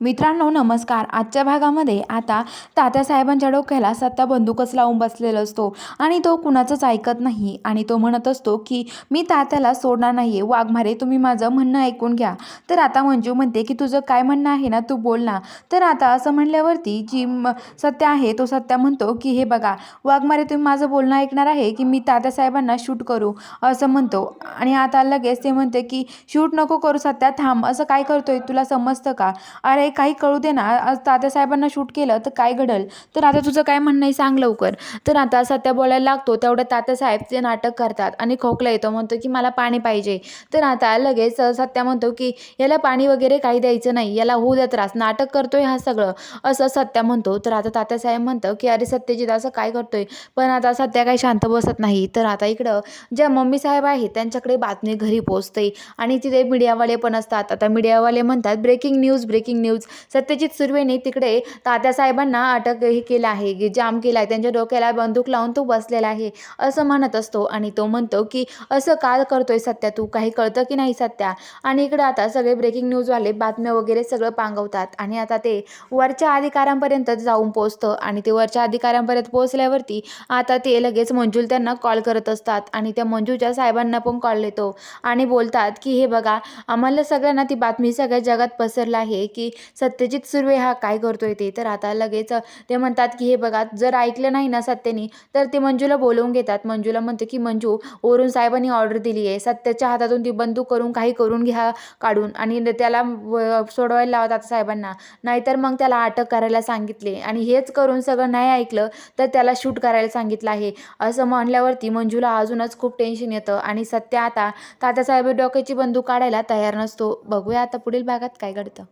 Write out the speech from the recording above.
मित्रांनो नमस्कार. आजच्या भागामध्ये आता तात्यासाहेबांच्या डोक्याला सत्ता बंदूकच लावून बसलेला असतो आणि तो कुणाचंच ऐकत नाही आणि तो म्हणत असतो की मी तात्याला सोडणार नाही आहे वाघमारे तुम्ही माझं म्हणणं ऐकून घ्या. तर आता मंजू म्हणते की तुझं काय म्हणणं आहे ना तू बोल ना. तर आता असं म्हणल्यावरती जी म सत्या आहे तो सत्या म्हणतो की हे बघा वाघमारे तुम्ही माझं बोलणं ऐकणार आहे की मी तात्यासाहेबांना शूट करू. असं म्हणतो. आणि आता लगेच ते म्हणते की शूट नको करू सत्या थांब. असं काय करतोय? तुला समजतं का? अरे काही कळू दे ना. आज तात्यासाहेबांना शूट केलं तर काय घडल? तर आता तुझं काय म्हणणं आहे सांग लवकर. तर आता सत्या बोलायला लागतो तेवढं तात्यासाहेब ते नाटक करतात आणि खोकला येतो. म्हणतो की मला पाणी पाहिजे. तर आता लगेच सत्या म्हणतो की याला पाणी वगैरे काही द्यायचं नाही. याला होऊ द्या त्रास. नाटक करतोय हा सगळं. असं सत्या म्हणतो. तर आता तात्यासाहेब म्हणतं की अरे सत्यजित असं काय करतोय? पण आता सत्या काही शांत बसत नाही. तर आता इकडं ज्या मम्मी साहेब आहेत त्यांच्याकडे बातमी घरी पोचते आणि तिथे मीडियावाले पण असतात. आता मीडियावाले म्हणतात breaking news breaking news Satyajit सुर्वेने तिकडे तात्यासाहेबांना अटक हे केलं आहे. की जाम केला आहे. त्यांच्या डोक्याला बंदूक लावून तो बसलेला आहे. असं म्हणत असतो आणि तो म्हणतो की असं का करतोय सत्या? तू काही कळतं की नाही सत्या? आणि इकडं आता सगळे ब्रेकिंग न्यूजवाले बातम्या वगैरे सगळं पांगवतात. आणि आता ते वरच्या अधिकाऱ्यांपर्यंत जाऊन पोचतं आणि ते वरच्या अधिकाऱ्यांपर्यंत पोहोचल्यावरती आता ते लगेच मंजूल त्यांना कॉल करत असतात. आणि त्या मंजूच्या साहेबांना पण कॉल येतो. आणि बोलतात की हे बघा आम्हाला सगळ्यांना ती बातमी सगळ्या जगात पसरलं आहे की सत्यजित सुर्वे हा काय करतोय ते तर आता लगेच ते म्हणतात की हे बघा जर ऐकलं नाही ना सत्यनी तर ते मंजूला बोलवून घेतात. मंजूला म्हणते की मंजू वरून साहेबांनी ऑर्डर दिली आहे. सत्याच्या हातातून ती बंदूक करून काही करून घ्या काढून आणि त्याला सोडवायला लावतात साहेबांना. नाहीतर मग त्याला अटक करायला सांगितले आणि हेच करून सगळं नाही ऐकलं तर त्याला शूट करायला सांगितलं आहे. असं म्हणल्यावरती मंजूला अजूनच खूप टेन्शन येतं आणि सत्य आता तात्यासाहेब डोक्याची बंदूक काढायला तयार नसतो. बघूया आता पुढील भागात काय घडतं.